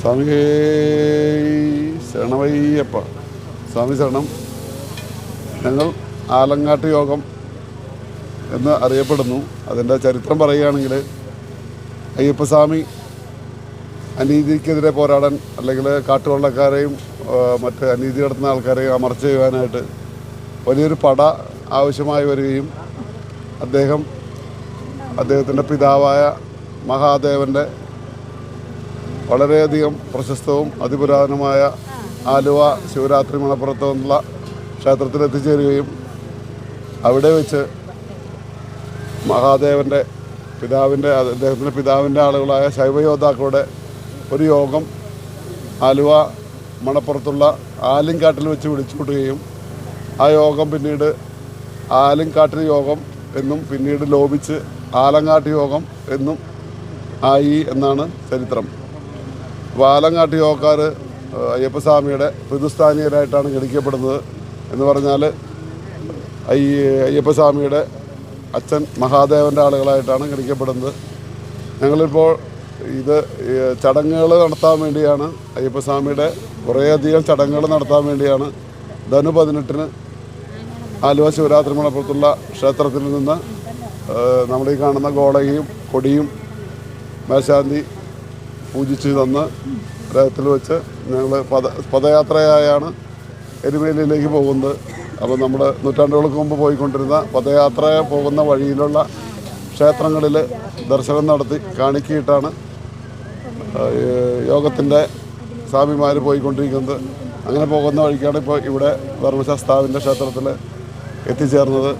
സ്വാമി ശരണമയ്യപ്പ സ്വാമി ശരണം. ഞങ്ങൾ ആലങ്ങാട്ട് യോഗം എന്ന് അറിയപ്പെടുന്നു. അതിന്റെ ചരിത്രം പറയുകയാണെങ്കിൽ അയ്യപ്പസ്വാമി അനീതിക്കെതിരെ പോരാടാൻ അല്ലെങ്കിൽ കാട്ടുകൊള്ളക്കാരെയും ആ, മറ്റ് അനീതി നടത്തുന്ന ആൾക്കാരെയും അമർച്ച ചെയ്യുവാനായിട്ട് വലിയൊരു പട ആവശ്യമായി വരികയും അദ്ദേഹം അദ്ദേഹത്തിന്റെ പിതാവായ മഹാദേവന്റെ വളരെയധികം പ്രശസ്തവും അതിപുരാതനമായ ആലുവ ശിവരാത്രി മണപ്പുറത്ത് നിന്നുള്ള ക്ഷേത്രത്തിൽ എത്തിച്ചേരുകയും അവിടെ വെച്ച് മഹാദേവന്റെ പിതാവിന്റെ അദ്ദേഹത്തിന്റെ പിതാവിന്റെ ആളുകളായ ശൈവയോദ്ധാക്കളുടെ ഒരു യോഗം ആലുവ മണപ്പുറത്തുള്ള ആലിങ്കാട്ടിൽ വെച്ച് വിളിച്ചുകൂട്ടുകയും ആ യോഗം പിന്നീട് ആലിങ്കാട്ടിൽ യോഗം എന്നും പിന്നീട് ലോപിച്ച് ആലങ്ങാട്ട് യോഗം എന്നും ആയി എന്നാണ് ചരിത്രം. അപ്പോൾ ആലങ്ങാട്ട് അയ്യപ്പസ്വാമിയുടെ പ്രതിസ്ഥാനീയരായിട്ടാണ് ഗണിക്കപ്പെടുന്നത് എന്ന് പറഞ്ഞാൽ ഈ അയ്യപ്പസ്വാമിയുടെ അച്ഛൻ മഹാദേവന്റെ ആളുകളായിട്ടാണ് ഗണിക്കപ്പെടുന്നത്. ഞങ്ങളിപ്പോൾ ഇത് ചടങ്ങുകൾ നടത്താൻ വേണ്ടിയാണ് അയ്യപ്പസ്വാമിയുടെ കുറേയധികം ചടങ്ങുകൾ നടത്താൻ വേണ്ടിയാണ് ധനു പതിനെട്ടിന് ആലുവ ശിവരാത്രി മണപ്പുറത്തുള്ള ക്ഷേത്രത്തിൽ നിന്ന് നമ്മൾ ഈ കാണുന്ന ഗോളയും കൊടിയും മേശാന്തി പൂജിച്ച് തന്ന് രഥത്തിൽ വെച്ച് ഞങ്ങൾ പദ പദയാത്രയായാണ് എരുമേലിയിലേക്ക് പോകുന്നത്. അപ്പോൾ നമ്മൾ നൂറ്റാണ്ടുകൾക്ക് മുമ്പ് പോയിക്കൊണ്ടിരുന്ന പദയാത്ര പോകുന്ന വഴിയിലുള്ള ക്ഷേത്രങ്ങളിൽ ദർശനം നടത്തി കാണിക്കിയിട്ടാണ് യോഗത്തിന്റെ സ്വാമിമാർ പോയിക്കൊണ്ടിരിക്കുന്നത്. അങ്ങനെ പോകുന്ന വഴിക്കാണ് ഇപ്പോൾ ഇവിടെ ധർമ്മശാസ്താവിന്റെ ക്ഷേത്രത്തിൽ എത്തിച്ചേർന്നത്.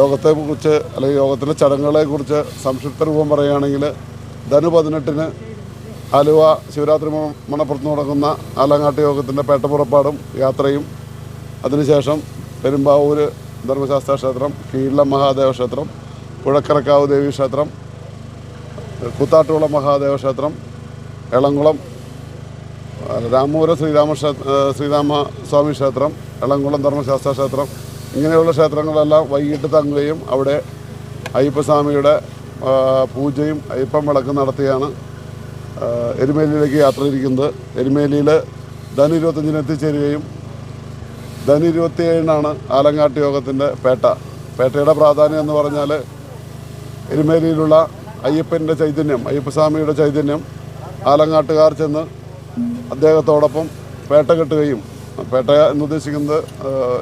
യോഗത്തെക്കുറിച്ച് അല്ലെങ്കിൽ യോഗത്തിലെ ചടങ്ങുകളെക്കുറിച്ച് സംക്ഷിപ്ത രൂപം പറയുകയാണെങ്കിൽ ധനു പതിനെട്ടിന് ആലുവ ശിവരാത്രി മണപ്പുറത്ത് നടക്കുന്ന ആലങ്ങാട്ട് യോഗത്തിന്റെ പേട്ടപ്പുറപ്പാടും യാത്രയും. അതിനുശേഷം പെരുമ്പാവൂർ ധർമ്മശാസ്ത്ര ക്ഷേത്രം കീഴിലം മഹാദേവ ക്ഷേത്രം പുഴക്കരക്കാവ് ദേവി ക്ഷേത്രം കുത്താട്ടുകുളം മഹാദേവ ക്ഷേത്രം എളംകുളം രാമൂര ശ്രീരാമ ശ്രീരാമ സ്വാമി ക്ഷേത്രം എളംകുളം ധർമ്മശാസ്ത്ര ക്ഷേത്രം ഇങ്ങനെയുള്ള ക്ഷേത്രങ്ങളെല്ലാം വൈകിട്ട് തങ്ങുകയും അവിടെ അയ്യപ്പസ്വാമിയുടെ പൂജയും അയ്യപ്പം വിളക്ക് നടത്തിയാണ് എരുമേലിയിലേക്ക് യാത്ര തിരിക്കുന്നത്. എരുമേലിയിൽ ധനു ഇരുപത്തഞ്ചിന് എത്തിച്ചേരുകയും ധനു ഇരുപത്തിയേഴിനാണ് ആലങ്ങാട്ട് യോഗത്തിന്റെ പേട്ട. പേട്ടയുടെ പ്രാധാന്യം എന്ന് പറഞ്ഞാൽ എരുമേലിയിലുള്ള അയ്യപ്പന്റെ ചൈതന്യം അയ്യപ്പസ്വാമിയുടെ ചൈതന്യം. ആലങ്ങാട്ടുകാർ ചെന്ന് അദ്ദേഹത്തോടൊപ്പം പേട്ട കെട്ടുകയും പേട്ട എന്നുദ്ദേശിക്കുന്നത്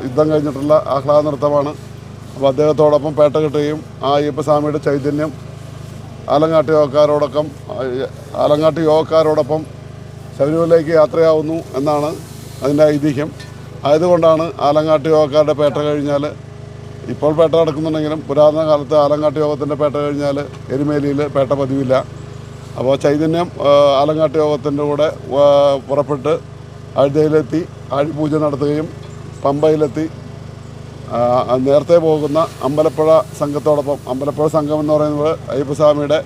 യുദ്ധം കഴിഞ്ഞിട്ടുള്ള ആഹ്ലാദ നൃത്തമാണ് അപ്പോൾ അദ്ദേഹത്തോടൊപ്പം പേട്ട കെട്ടുകയും ആ അയ്യപ്പസ്വാമിയുടെ ചൈതന്യം ആലങ്ങാട്ട് യോഗക്കാരോടൊപ്പം ആലങ്ങാട്ട് യോഗക്കാരോടൊപ്പം ശബരിമലയിലേക്ക് യാത്രയാവുന്നു എന്നാണ് അതിന്റെ ഐതിഹ്യം. ആയതുകൊണ്ടാണ് ആലങ്ങാട്ട് യോഗക്കാരുടെ പേട്ട കഴിഞ്ഞാൽ ഇപ്പോൾ പേട്ട നടക്കുന്നുണ്ടെങ്കിലും പുരാതന കാലത്ത് ആലങ്ങാട്ട് യോഗത്തിന്റെ പേട്ട കഴിഞ്ഞാൽ എരുമേലിയിൽ പേട്ട പതിവില്ല. അപ്പോൾ ചൈതന്യം ആലങ്ങാട്ട് യോഗത്തിന്റെ കൂടെ പുറപ്പെട്ട് ആഴ്ചയിലെത്തി ആഴിപൂജ നടത്തുകയും പമ്പയിലെത്തി നേരത്തെ പോകുന്ന അമ്പലപ്പുഴ സംഘത്തോടൊപ്പം അമ്പലപ്പുഴ സംഘം എന്ന് പറയുന്നത് അയ്യപ്പസ്വാമിയുടെ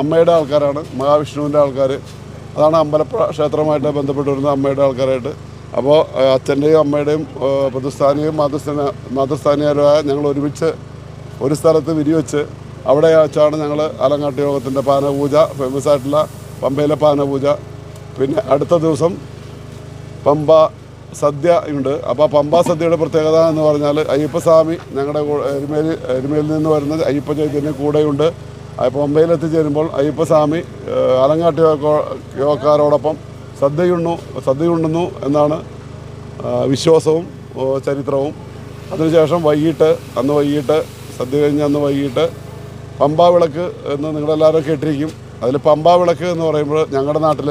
അമ്മയുടെ ആൾക്കാരാണ് മഹാവിഷ്ണുവിന്റെ ആൾക്കാർ. അതാണ് അമ്പലപ്പുഴ ക്ഷേത്രമായിട്ട് ബന്ധപ്പെട്ട് വരുന്ന അമ്മയുടെ ആൾക്കാരായിട്ട്. അപ്പോൾ അച്ഛന്റെയും അമ്മയുടെയും പ്രതിസ്ഥാനീയും മാതൃസ്ഥാന മാതൃസ്ഥാനീയരായ ഞങ്ങൾ ഒരുമിച്ച് ഒരു സ്ഥലത്ത് വിരിവെച്ച് അവിടെ വെച്ചാണ് ഞങ്ങൾ ആലങ്ങാട്ട് യോഗത്തിന്റെ പാനപൂജ ഫേമസ് ആയിട്ടുള്ള പമ്പയിലെ പാനപൂജ. പിന്നെ അടുത്ത ദിവസം പമ്പ സദ്യ ഉണ്ട്. അപ്പോൾ പമ്പ സദ്യയുടെ പ്രത്യേകത എന്ന് പറഞ്ഞാൽ അയ്യപ്പസ്വാമി ഞങ്ങളുടെ എരുമേലി എരുമേലിൽ നിന്ന് വരുന്ന അയ്യപ്പ ചൈതന്യം കൂടെയുണ്ട്. അപ്പോൾ പമ്പയിൽ എത്തിച്ചേരുമ്പോൾ അയ്യപ്പസ്വാമി അലങ്കാട്ട് യോഗക്കാരോടൊപ്പം സദ്യയുണ്ണു സദ്യയുണ്ണുന്നു എന്നാണ് വിശ്വാസവും ചരിത്രവും. അതിനുശേഷം വൈകിട്ട് അന്ന് വൈകിട്ട് സദ്യ കഴിഞ്ഞ് അന്ന് വൈകിട്ട് പമ്പാ വിളക്ക് എന്ന് നിങ്ങളെല്ലാവരും കേട്ടിരിക്കും. അതിൽ പമ്പാ വിളക്ക് എന്ന് പറയുമ്പോൾ ഞങ്ങളുടെ നാട്ടിൽ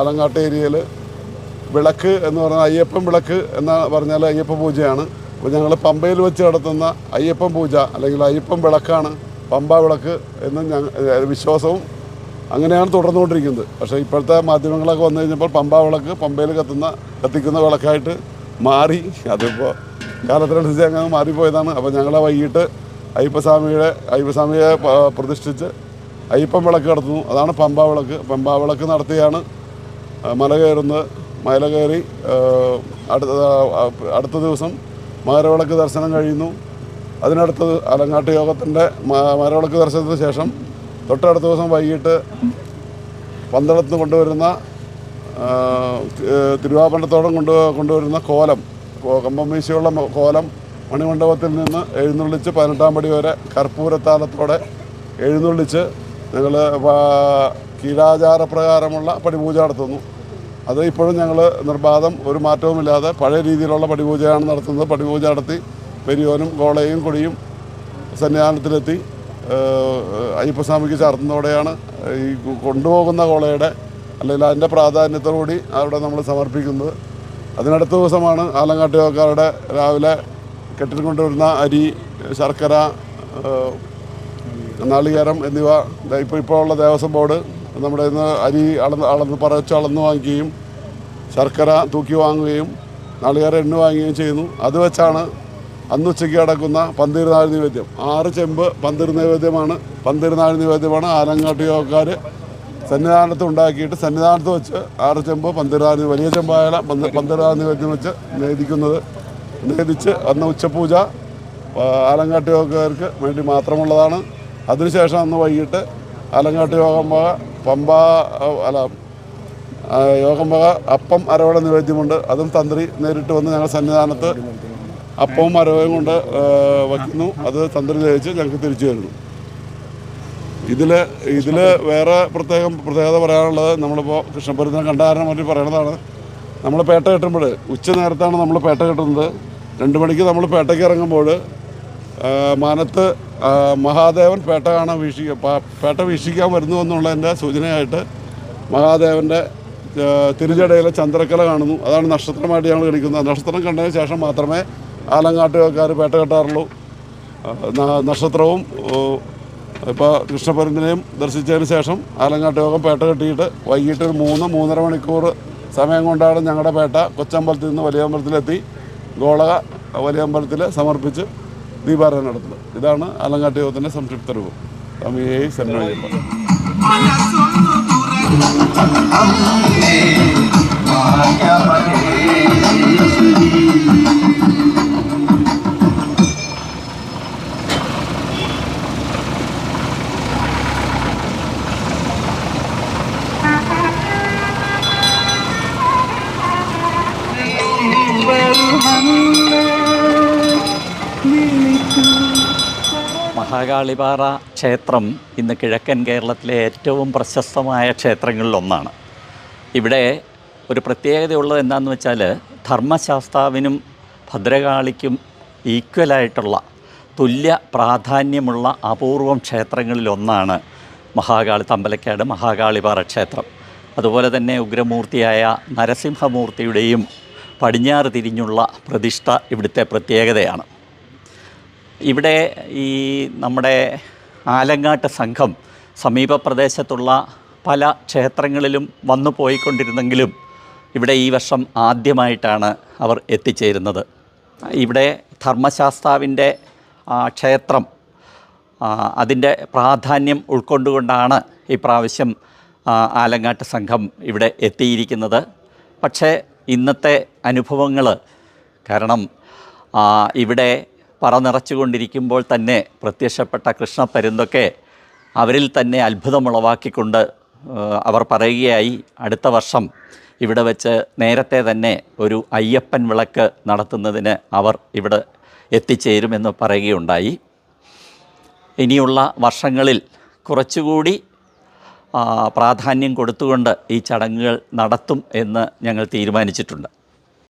ആലങ്ങാട്ട് ഏരിയയിൽ വിളക്ക് എന്ന് പറഞ്ഞാൽ അയ്യപ്പൻ വിളക്ക് എന്ന് പറഞ്ഞാൽ അയ്യപ്പ പൂജയാണ്. അപ്പോൾ ഞങ്ങൾ പമ്പയിൽ വെച്ച് നടത്തുന്ന അയ്യപ്പൻ പൂജ അല്ലെങ്കിൽ അയ്യപ്പൻ വിളക്കാണ് പമ്പ വിളക്ക് എന്ന് ഞങ്ങൾ വിശ്വാസവും അങ്ങനെയാണ് തുടർന്നുകൊണ്ടിരിക്കുന്നത്. പക്ഷേ ഇപ്പോഴത്തെ മാധ്യമങ്ങളൊക്കെ വന്നു കഴിഞ്ഞപ്പോൾ പമ്പ വിളക്ക് പമ്പയിൽ കത്തുന്ന കത്തിക്കുന്ന വിളക്കായിട്ട് മാറി. അതിപ്പോൾ കാലത്തിനനുസരിച്ച് അങ്ങനെ മാറിപ്പോയതാണ്. അപ്പോൾ ഞങ്ങളെ വൈകിട്ട് അയ്യപ്പസ്വാമിയുടെ അയ്യപ്പസ്വാമിയെ പ്രതിഷ്ഠിച്ച് അയ്യപ്പൻ വിളക്ക് നടത്തുന്നു. അതാണ് പമ്പ വിളക്ക്. പമ്പ വിളക്ക് നടത്തിയാണ് മല കയറുന്നത്. മല കയറി അടുത്ത അടുത്ത ദിവസം മകരവിളക്ക് ദർശനം കഴിയുന്നു. അതിനടുത്ത് അലങ്ങാട്ട് യോഗത്തിന്റെ മകരവിളക്ക് ദർശനത്തിന് ശേഷം തൊട്ടടുത്ത ദിവസം വൈകിട്ട് പന്തളത്ത് കൊണ്ടുവരുന്ന തിരുവാഭരണത്തോടം കൊണ്ടു കൊണ്ടുവരുന്ന കോലം കമ്പം കോലം മണിമണ്ഡപത്തിൽ നിന്ന് എഴുന്നള്ളിച്ച് പതിനെട്ടാം പടി വരെ കർപ്പൂരത്താലത്തോടെ എഴുന്നള്ളിച്ച് ഞങ്ങൾ കീഴാചാരപ്രകാരമുള്ള പടിപൂജ നടത്തുന്നു. അത് ഇപ്പോഴും ഞങ്ങൾ നിർബാധം ഒരു മാറ്റവുമില്ലാതെ പഴയ രീതിയിലുള്ള പടിപൂജയാണ് നടത്തുന്നത്. പടിപൂജ നടത്തി പെരിയോനും കോളയും കൊടിയും സന്നിധാനത്തിലെത്തി അയ്യപ്പസ്വാമിക്ക് ചാർത്തുന്നതോടെയാണ് ഈ കൊണ്ടുപോകുന്ന കോളയുടെ അല്ലെങ്കിൽ അതിന്റെ പ്രാധാന്യത്തോടുകൂടി അവിടെ നമ്മൾ സമർപ്പിക്കുന്നത്. അതിനടുത്ത ദിവസമാണ് ആലങ്കാട്ടുകാരുടെ രാവിലെ കെട്ടിക്കൊണ്ടുവരുന്ന അരി ശർക്കര നാളികേരം എന്നിവ ഇപ്പോൾ ഉള്ള ദേവസ്വം ബോർഡ് നമ്മുടെ ഇന്ന് അരി അളന്ന് അളന്ന് പറച്ച് അളന്ന് വാങ്ങിക്കുകയും ശർക്കര തൂക്കി വാങ്ങുകയും നാളികേര എണ്ണ വാങ്ങുകയും ചെയ്യുന്നു. അത് വെച്ചാണ് അന്ന് ഉച്ചയ്ക്ക് കിടക്കുന്ന പന്തിരുനാൾ നിവേദ്യം. ആറ് ചെമ്പ് പന്തിരു നൈവേദ്യമാണ്. പന്തിരുനാൾ നിവേദ്യമാണ്. ആലങ്ങാട്ട് യോഗക്കാർ സന്നിധാനത്ത് ഉണ്ടാക്കിയിട്ട് സന്നിധാനത്ത് വെച്ച് ആറ് ചെമ്പ് പന്തിരുനാൾ വലിയ ചെമ്പായ പന്ത് പന്തിരുനാൾ നിവേദ്യം വെച്ച് നേദിക്കുന്നത് നേദിച്ച് അന്ന് ഉച്ചപൂജ ആലങ്കാട്ട് യോഗക്കാർക്ക് വേണ്ടി മാത്രമുള്ളതാണ്. അതിനുശേഷം അന്ന് വൈകിട്ട് ആലങ്ങാട്ട് യോഗം പമ്പ അല്ല യോഗമ്പക അപ്പം അരവട നിവേദ്യമുണ്ട്. അതും തന്ത്രി നേരിട്ട് വന്ന് ഞങ്ങൾ സന്നിധാനത്ത് അപ്പവും അരവയും കൊണ്ട് വയ്ക്കുന്നു. അത് തന്ത്രി ലഭിച്ച് ഞങ്ങൾക്ക് തിരിച്ചു തരുന്നു. ഇതിൽ ഇതിൽ വേറെ പ്രത്യേകം പ്രത്യേകത പറയാനുള്ളത് നമ്മളിപ്പോൾ കൃഷ്ണപുരത്തിനെ കണ്ടാരനെ പറ്റി പറയണതാണ്. നമ്മൾ പേട്ട കെട്ടുമ്പോൾ ഉച്ച നേരത്താണ് നമ്മൾ പേട്ട കെട്ടുന്നത്. രണ്ട് മണിക്ക് നമ്മൾ പേട്ടയ്ക്ക് ഇറങ്ങുമ്പോൾ മാനത്ത് മഹാദേവൻ പേട്ട കാണാൻ വീക്ഷിക്കുക പേട്ട വീക്ഷിക്കാൻ വരുന്നു എന്നുള്ളതിന്റെ സൂചനയായിട്ട് മഹാദേവന്റെ തിരുചടയിലെ ചന്ദ്രക്കല കാണുന്നു. അതാണ് നക്ഷത്രമായിട്ട് ഞങ്ങൾ കണിക്കുന്നത് നക്ഷത്രം കണ്ടതിന് ശേഷം മാത്രമേ ആലങ്ങാട്ടുകാർ പേട്ട കെട്ടാറുള്ളൂ. നക്ഷത്രവും ഇപ്പോൾ കൃഷ്ണപരന്തിനെയും ദർശിച്ചതിന് ശേഷം ആലങ്ങാട്ട് യോഗം പേട്ട കെട്ടിയിട്ട് വൈകിട്ട് ഒരു മൂന്ന് മൂന്നര മണിക്കൂർ സമയം കൊണ്ടാണ് ഞങ്ങളുടെ പേട്ട കൊച്ചമ്പലത്തിൽ നിന്ന് വലിയ അമ്പലത്തിലെത്തി. ഗോളക വലിയ അമ്പലത്തിൽ സമർപ്പിച്ച് ദീപാരാധന നടത്തുന്നത്. ഇതാണ് അലങ്കാട്ട് യോഗത്തിന്റെ സംക്ഷിപ്ത രൂപം. സ്വാമിയെ സന്മയ്യപ്പ മനസ്സൊന്നു മഹാകാളിപാറ ക്ഷേത്രം ഇന്ന് കിഴക്കൻ കേരളത്തിലെ ഏറ്റവും പ്രശസ്തമായ ക്ഷേത്രങ്ങളിലൊന്നാണ്. ഇവിടെ ഒരു പ്രത്യേകതയുള്ളത് എന്താണെന്ന് വെച്ചാൽ ധർമ്മശാസ്താവിനും ഭദ്രകാളിക്കും ഈക്വലായിട്ടുള്ള തുല്യ പ്രാധാന്യമുള്ള അപൂർവം ക്ഷേത്രങ്ങളിലൊന്നാണ് മഹാകാളി തമ്പലക്കാട് മഹാകാളിപാറ ക്ഷേത്രം. അതുപോലെ തന്നെ ഉഗ്രമൂർത്തിയായ നരസിംഹമൂർത്തിയുടെയും പടിഞ്ഞാറ് തിരിഞ്ഞുള്ള പ്രതിഷ്ഠ ഇവിടുത്തെ പ്രത്യേകതയാണ്. ഇവിടെ ഈ നമ്മുടെ ആലങ്ങാട്ട് സംഘം സമീപ പ്രദേശത്തുള്ള പല ക്ഷേത്രങ്ങളിലും വന്നു പോയിക്കൊണ്ടിരുന്നെങ്കിലും ഇവിടെ ഈ വർഷം ആദ്യമായിട്ടാണ് അവർ എത്തിച്ചേരുന്നത്. ഇവിടെ ധർമ്മശാസ്താവിന്റെ ക്ഷേത്രം അതിന്റെ പ്രാധാന്യം ഉൾക്കൊണ്ടുകൊണ്ടാണ് ഈ പ്രാവശ്യം ആലങ്ങാട്ട് സംഘം ഇവിടെ എത്തിയിരിക്കുന്നത്. പക്ഷേ ഇന്നത്തെ അനുഭവങ്ങൾ കാരണം ഇവിടെ പറ നിറച്ചുകൊണ്ടിരിക്കുമ്പോൾ തന്നെ പ്രത്യക്ഷപ്പെട്ട കൃഷ്ണപ്പരുന്തൊക്കെ അവരിൽ തന്നെ അത്ഭുതമുളവാക്കിക്കൊണ്ട് അവർ പറയുകയായി അടുത്ത വർഷം ഇവിടെ വെച്ച് നേരത്തെ തന്നെ ഒരു അയ്യപ്പൻ വിളക്ക് നടത്തുന്നതിന് അവർ ഇവിടെ എത്തിച്ചേരുമെന്ന് പറയുകയുണ്ടായി. ഇനിയുള്ള വർഷങ്ങളിൽ കുറച്ചുകൂടി പ്രാധാന്യം കൊടുത്തുകൊണ്ട് ഈ ചടങ്ങുകൾ നടത്തും എന്ന് ഞങ്ങൾ തീരുമാനിച്ചിട്ടുണ്ട്.